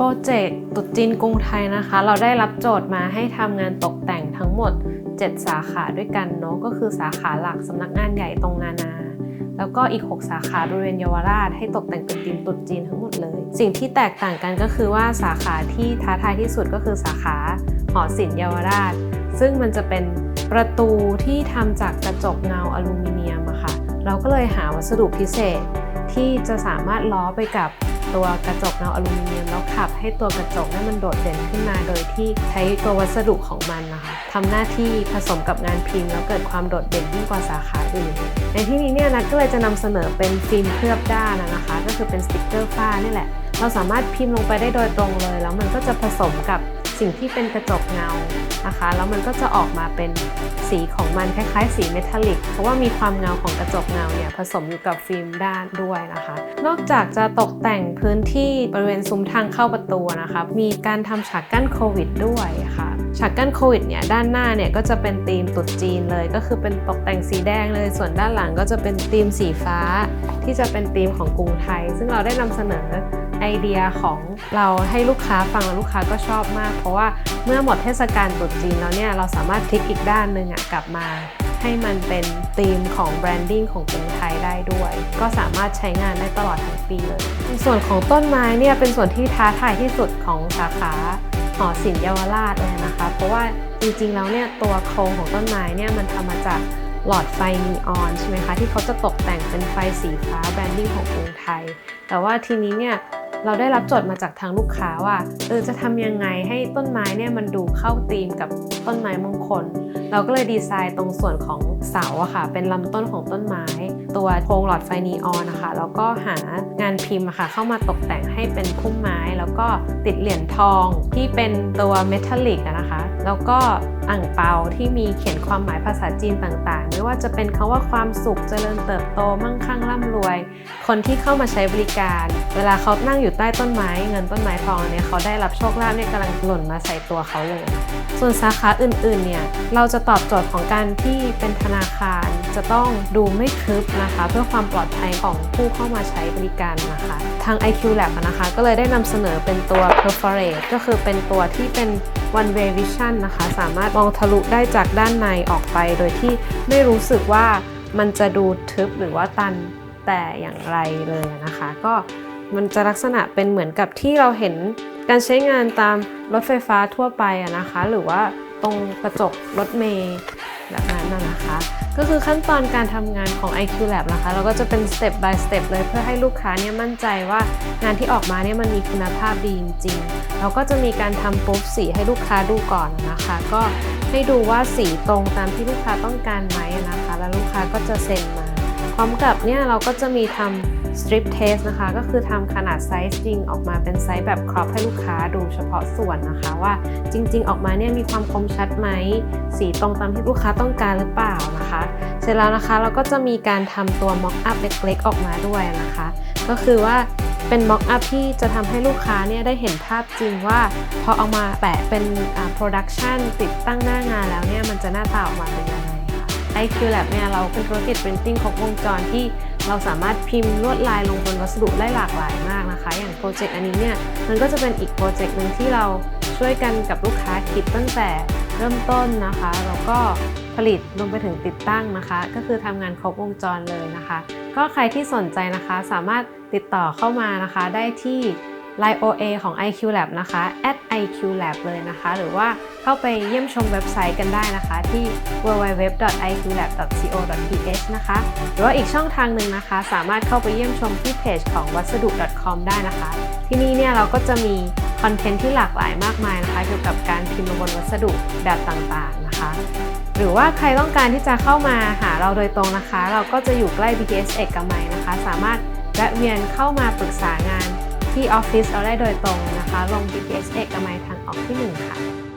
โปรเจกต์ตรุษจีนกรุงไทยนะคะ เราได้รับโจทย์มาให้ทำงานตกแต่งทั้งหมด 7 สาขาด้วยกันเนาะก็คือสาขาหลักสำนักงานใหญ่ตรงนานา แล้วก็อีก 6 สาขาบริเวณเยาวราชให้ตกแต่งเป็นธีมตรุษจีนทั้งหมดเลย สิ่งที่แตกต่างกันก็คือว่าสาขาที่ท้าทายที่สุดก็คือสาขาหอศิลป์เยาวราช ซึ่งมันจะเป็นประตูที่ทำจากกระจกเงาอลูมิเนียมอะค่ะเราก็เลยหาวัสดุพิเศษที่จะสามารถล้อไปกับ ตัวกระจกเงาอลูมิเนียมแล้วขับให้ตัวกระจกนั้นมันโดดเด่นขึ้นมา โดยที่ใช้ตัววัสดุของมันนะคะทำหน้าที่ผสมกับงานพิมพ์ แล้วเกิดความโดดเด่นยิ่งกว่าสาขาอื่น ในที่นี้เนี่ยนัดก็เลยจะนำเสนอเป็นฟิล์มเคลือบด้านนะนะคะ ก็คือเป็นสติกเกอร์ฝ้านี่แหละ เราสามารถพิมพ์ลงไปได้โดยตรงเลย แล้วมันก็จะผสมกับ สิ่งที่เป็นกระจกเงานะคะแล้วมันก็จะออกมาเป็นสีของมันคล้ายๆ สีเมทัลลิก เพราะว่ามีความเงาของกระจกเงาเนี่ยผสมอยู่กับฟิล์มด้านด้วยนะคะ นอกจากจะตกแต่งพื้นที่บริเวณซุ้มทางเข้าประตูนะคะมีการทำฉากกั้นโควิด ด้วยค่ะฉากกั้นโควิดเนี่ยด้านหน้าเนี่ยก็จะเป็นธีมตรุษจีนเลย ก็คือเป็นตกแต่งสีแดงเลย ส่วนด้านหลังก็จะเป็นธีมสีฟ้า ที่จะเป็นธีมของกรุงไทย ซึ่งเราได้นำเสนอ ไอเดียของเราให้ลูกค้าฟังแล้วลูกค้าก็ชอบมาก เพราะว่าเมื่อหมดเทศกาลตรุษจีนแล้วเนี่ยเราสามารถพลิกอีกด้านหนึ่งอะกลับมา ให้มันเป็นธีมของแบรนดิ้งของกรุงไทยได้ด้วย ก็สามารถใช้งานได้ตลอดทั้งปีเลยส่วนของต้นไม้เนี่ยเป็นส่วนที่ท้าทายที่สุดของสาขาหอศิลป์เยาวราชเลยนะคะ เพราะว่าจริงๆแล้วเนี่ยตัวโครงของต้นไม้เนี่ยมันทำมาจากหลอดไฟนีออนใช่ไหมคะที่เขาจะตกแต่งเป็นไฟสีฟ้าแบรนดิ้งของกรุงไทย แต่ว่าทีนี้เนี่ย เราได้รับโจทย์มาจากทางลูกค้าว่าเออจะทำยังไงให้ต้นไม้เนี่ยมันดูเข้าธีมกับต้นไม้มงคลเราก็เลยดีไซน์ตรงส่วนของเสาอะค่ะ เป็นลำต้นของต้นไม้ ตัวโครงหลอดไฟนีออนนะคะ แล้วก็หางานพิมพ์ค่ะ เข้ามาตกแต่งให้เป็นพุ่มไม้ แล้วก็ติดเหรียญทองที่เป็นตัวเมทัลลิกนะคะ แล้วก็อ่างเปาที่มีเขียนความหมายภาษาจีนต่างๆ ไม่ว่าจะเป็นคาว่าความสุขเจริญเติบโตมั่งคั่งร่ำรวย คนที่เข้ามาใช้บริการ เวลาเขานั่งอยู่ใต้ต้นไม้ เงินต้นไม้ทองเนี่ยเขาได้รับโชคลาภเนี่ยกำลังหล่นมาใส่ตัวเขาเลย ส่วนสาขาอื่นๆเนี่ยเราจะตอบโจทย์ของการที่เป็นธนาคารจะต้องดูไม่ทึบนะคะ เพื่อความปลอดภัยของผู้เข้ามาใช้บริการนะคะ ทาง IQ Lab นะคะ ก็เลยได้นำเสนอเป็นตัว Perforate ก็คือเป็นตัวที่เป็น one way vision นะคะ สามารถมองทะลุได้จากด้านในออกไปโดยที่ไม่รู้สึกว่ามันจะดูทึบหรือว่าตันแต่อย่างไรเลยนะคะ ก็มันจะลักษณะเป็นเหมือนกับที่เราเห็นการใช้งานตามรถไฟฟ้าทั่วไปนะคะ หรือว่า ตรงกระจกรถเมล์แบบนั้นนะคะ ก็คือขั้นตอนการทำงานของ IQ Lab นะคะ เราก็จะเป็น step by step เลยเพื่อให้ลูกค้าเนี่ยมั่นใจว่างานที่ออกมาเนี่ยมันมีคุณภาพดีจริงๆ เราก็จะมีการทำปุ๊บสีให้ลูกค้าดูก่อนนะคะ ก็ให้ดูว่าสีตรงตามที่ลูกค้าต้องการไหมนะคะ แล้วลูกค้าก็จะเซ็นมา ร้อมกับเนี่ยเราก็จะมีทำ strip test นะคะ ก็คือทำขนาดไซส์จริงออกมาเป็นไซส์แบบครอปให้ลูกค้าดูเฉพาะส่วนนะคะว่าจริง ๆ ออกมาเนี่ยมีความคมชัดไหม สีตรงตามที่ลูกค้าต้องการหรือเปล่านะคะ เสร็จแล้วนะคะเราก็จะมีการทำตัว mock up เล็ก ๆ ออกมาด้วยนะคะ ก็คือว่าเป็น mock up ที่จะทำให้ลูกค้าเนี่ยได้เห็นภาพจริงว่า พอเอามาแปะเป็น production ติดตั้งหน้างานแล้วเนี่ยมันจะหน้าตาออกมาเป็นยังไง ค่ะ IQ Lab เนี่ยเราเป็นธุรกิจ printing ครบวงจรที่เราสามารถพิมพ์ลวดลายลงบนวัสดุได้หลากหลายมากนะคะ อย่างโปรเจกต์อันนี้เนี่ยมันก็จะเป็นอีกโปรเจกต์หนึ่งที่เราช่วยกันกับลูกค้าคิดตั้งแต่เริ่มต้นนะคะแล้วก็ผลิตรวมไปถึงติดตั้งนะคะ ก็คือทำงานครบวงจรเลยนะคะ ก็ใครที่สนใจนะคะสามารถติดต่อเข้ามานะคะได้ที่ Line OA ของ IQ Lab นะคะ @IQ Lab เลยนะคะ หรือว่าเข้าไปเยี่ยมชมเว็บไซต์กันได้นะคะ ที่ www.iqlab.co.th นะคะ หรือว่าอีกช่องทางหนึ่งนะคะ สามารถเข้าไปเยี่ยมชมที่เพจของวัสดุ .com ได้นะคะ ที่นี่เนี่ยเราก็จะมีคอนเทนต์ที่หลากหลายมากมายนะคะ เกี่ยวกับการพิมพ์ลงบนวัสดุแบบต่างๆนะคะ หรือว่าใครต้องการที่จะเข้ามาหาเราโดยตรงนะคะ เราก็จะอยู่ใกล้ BTS เอกมัยนะคะ สามารถแวะเวียนเข้ามาปรึกษางาน ที่ออฟฟิศเราได้โดยตรงนะคะ ลง BTS เอกมัยทางออกที่ 1 ค่ะ